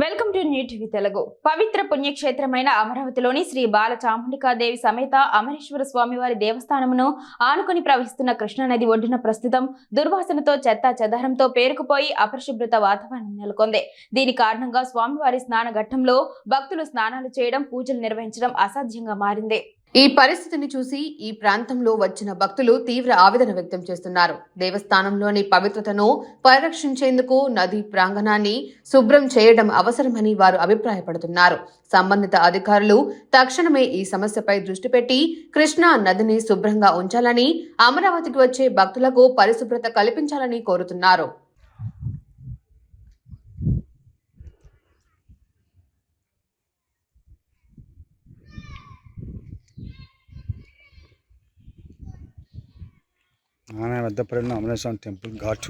Welcome to new TV Telugu. పవిత్ర పుణ్యక్షేత్రమైన అమరావతిలోని శ్రీ బాలచాముండికాదేవి సమేత అమరేశ్వర స్వామివారి దేవస్థానమును ఆనుకుని ప్రవహిస్తున్న కృష్ణానది ఒడ్డున ప్రస్తుతం దుర్వాసనతో చెత్త చెదారంతో పేరుకుపోయి అపరిశుభ్రత వాతావరణం నెలకొంది. దీని కారణంగా స్వామివారి స్నాన ఘట్టంలో భక్తులు స్నానాలు చేయడం పూజలు నిర్వహించడం అసాధ్యంగా మారింది. ఈ పరిస్థితిని చూసి ఈ ప్రాంతంలో వచ్చిన భక్తులు తీవ్ర ఆవేదన వ్యక్తం చేస్తున్నారు. దేవస్థానంలోని పవిత్రతను పరిరక్షించేందుకు నది ప్రాంగణాన్ని శుభ్రం చేయడం అవసరమని వారు అభిప్రాయపడుతున్నారు. సంబంధిత అధికారులు తక్షణమే ఈ సమస్యపై దృష్టి పెట్టి కృష్ణా నదిని శుభ్రంగా ఉంచాలని అమరావతికి వచ్చే భక్తులకు పరిశుభ్రత కల్పించాలని కోరుతున్నారు. ఆమె వద్దపడిన అమరేశ్వరం టెంపుల్ ఘాట్.